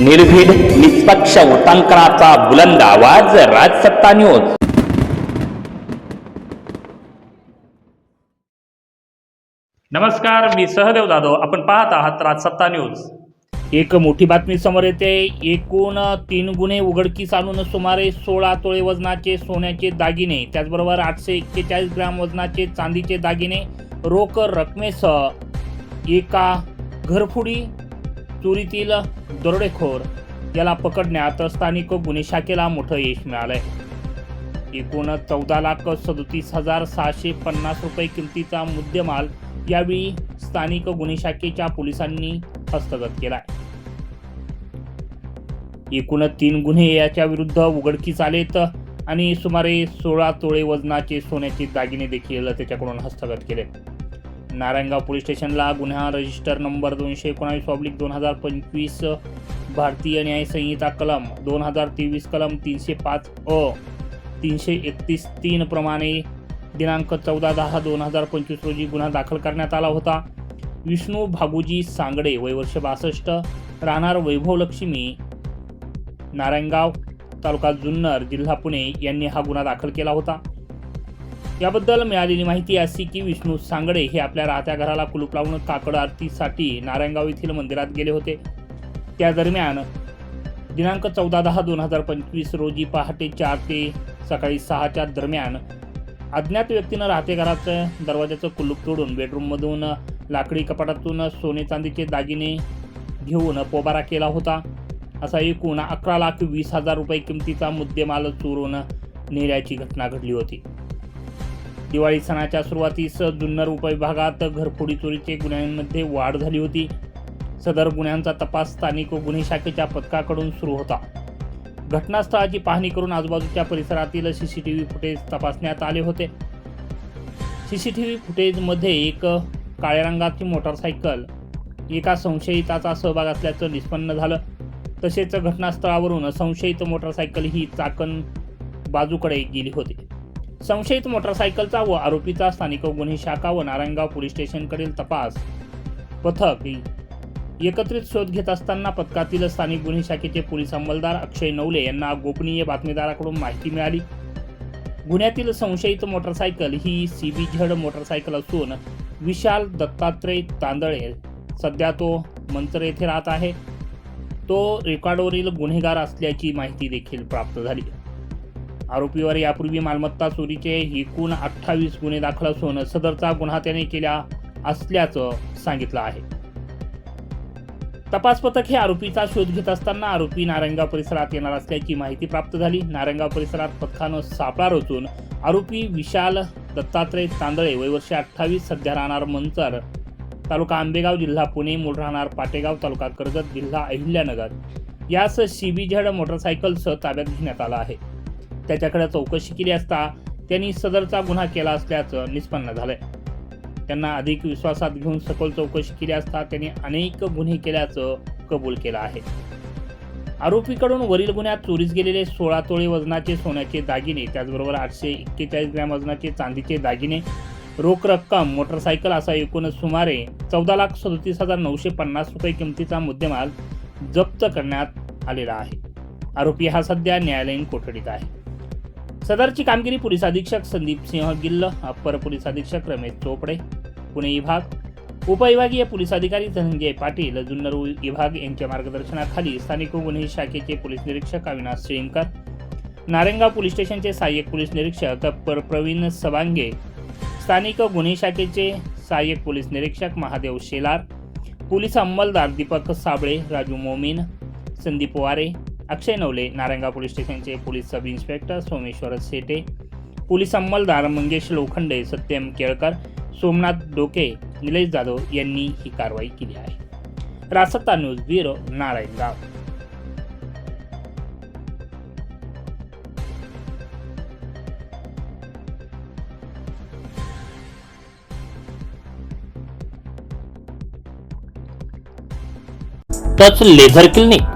निर्भीड निष्पक्ष उटांकनाचा बुलंद आवाज राजसत्ता न्यूज. नमस्कार मी सहदेव जाधव. आपण पाहत आहात राजसत्ता न्यूज. एक मोठी बातमी समोर येते. एकूण तीन गुन्हे उघडकीस आणून सुमारे सोळा तोळे वजनाचे सोन्याचे दागिने त्याचबरोबर आठशे एक्केचाळीस ग्राम वजनाचे चांदीचे दागिने रोख रकमेसह एका घरफुडी चोरीतील दरोडेखोर याला पकडण्यात स्थानिक गुन्हे शाखेला मोठं यश मिळालंय. एकूण चौदा लाख सदोतीस हजार सहाशे पन्नास रुपये किमतीचा मुद्देमाल यावेळी स्थानिक गुन्हे शाखेच्या पोलिसांनी हस्तगत केला एकूण तीन गुन्हे याच्या विरुद्ध उघडकीस आलेत आणि सुमारे सोळा तोळे वजनाचे सोन्याचे दागिने देखील त्याच्याकडून हस्तगत केले नारायणगाव पोलीस स्टेशनला गुन्हा रजिस्टर नंबर दोनशे एकोणावीस पब्लिक दोन हजार पंचवीस भारतीय न्याय संहिता कलम दोन हजार तेवीस कलम तीनशे पाच अ तीनशे एकतीस तीन प्रमाणे दिनांक चौदा दहा दोन हजार पंचवीस रोजी गुन्हा दाखल करण्यात आला होता. विष्णू भागोजी सांगडे वय वर्ष बासष्ट राहणार वैभवलक्ष्मी नारायणगाव तालुका जुन्नर जिल्हा पुणे यांनी हा गुन्हा दाखल केला होता. याबद्दल मिळालेली माहिती अशी की विष्णू सांगडे. हे आपल्या राहत्या घराला कुलूप लावून काकड आरतीसाठी नारायणगाव येथील मंदिरात गेले होते. त्या दरम्यान दिनांक चौदा दहा दोन हजार पंचवीस रोजी पहाटे चार ते सकाळी सहाच्या दरम्यान अज्ञात व्यक्तीनं राहते घराचं दरवाजाचं कुलूप तोडून बेडरूममधून लाकडी कपाटातून सोने चांदीचे दागिने घेऊन पोबारा केला होता. असा एकूण अकरा लाख वीस हजार रुपये किमतीचा मुद्देमाल चोरून नेल्याची घटना घडली होती. दिवाळी सणाच्या सुरुवातीस जुन्नर उपविभागात घरफोडी चोरीचे गुन्ह्यांमध्ये वाढ झाली होती. सदर गुन्ह्यांचा तपास स्थानिक गुन्हे शाखेच्या पथकाकडून सुरू होता. घटनास्थळाची पाहणी करून आजूबाजूच्या परिसरातील C C T V footage तपासण्यात आले होते. सी सी टी व्ही फुटेजमध्ये एक काळ्या रंगाची मोटारसायकल एका संशयिताचा सहभाग असल्याचं निष्पन्न झालं. तसेच घटनास्थळावरून संशयित मोटारसायकल ही चाकण बाजूकडे गेली होती. संशयित मोटारसायकलचा व आरोपीचा स्थानिक गुन्हे शाखा व नारायणगाव पोलीस स्टेशनकडील तपास. पथक एकत्रित शोध घेत असताना पथकातील स्थानिक गुन्हे शाखेचे पोलीस अंमलदार अक्षय नवले यांना गोपनीय बातमीदाराकडून माहिती मिळाली. गुन्ह्यातील संशयित मोटारसायकल ही सी बी झेड मोटारसायकल असून विशाल दत्तात्रय तांदळे सध्या तो मंचर येथे राहत आहे. तो रेकॉर्डवरील गुन्हेगार असल्याची माहिती देखील प्राप्त झाली. आरोपीवर यापूर्वी मालमत्ता चोरीचे एकूण अठ्ठावीस गुन्हे दाखल असून सदरचा गुन्हा त्याने केला असल्याचं सांगितलं आहे. तपास पथक हे आरोपीचा शोध घेत असताना आरोपी नारंगाव परिसरात येणार असल्याची माहिती प्राप्त झाली. नारंगाव परिसरात पथकानं सापळा रचून आरोपी विशाल दत्तात्रय तांदळे वयवर्षे अठ्ठावीस सध्या राहणार मंचर तालुका आंबेगाव जिल्हा पुणे मूळ राहणार पाटेगाव तालुका कर्जत जिल्हा अहिल्यानगर. यास सीबीझेड मोटरसायकलसह ताब्यात घेण्यात आलं आहे. त्याच्याकडे चौकशी केली असता त्यांनी सदरचा गुन्हा केला असल्याचं निष्पन्न झालंय. त्यांना अधिक विश्वासात घेऊन सखोल चौकशी केली असता त्यांनी अनेक गुन्हे केल्याचं कबूल केलं आहे. आरोपीकडून वरील गुन्ह्यात चोरीस गेलेले सोळा तोळे वजनाचे सोन्याचे दागिने त्याचबरोबर आठशे एक्केचाळीस ग्रॅम वजनाचे चांदीचे दागिने रोख रक्कम मोटरसायकल असा एकूण सुमारे चौदा लाख सदतीस हजार नऊशे पन्नास रुपये किमतीचा मुद्देमाल जप्त करण्यात आलेला आहे. आरोपी हा सध्या न्यायालयीन कोठडीत आहे. सदरची कामगिरी पोलीस अधीक्षक संदीप सिंह गिल्ल अप्पर पोलीस अधीक्षक रमेश चोपडे पुणे विभाग उपविभागीय पोलीस अधिकारी धनंजय पाटील जुन्नर विभाग यांच्या मार्गदर्शनाखाली स्थानिक गुन्हे शाखेचे पोलीस निरीक्षक अविनाश श्रींकर नारेंगाव पोलीस स्टेशनचे सहाय्यक पोलीस निरीक्षक अप्पर प्रवीण सबांगे स्थानिक गुन्हे शाखेचे सहाय्यक पोलीस निरीक्षक महादेव शेलार पोलीस अंमलदार दीपक साबळे राजू मोमीन संदीप वारे अक्षय नवले नारायणगाव पोलीस स्टेशनचे police sub inspector Someshwar Sete police अंमलदार Mangesh Lokhande Satyam Kelkar Somnath Doke Nilesh Jadhav यांनी ही कारवाई केली आहे. रासत्ता news bureau Narayangaon. Touch laser clinic.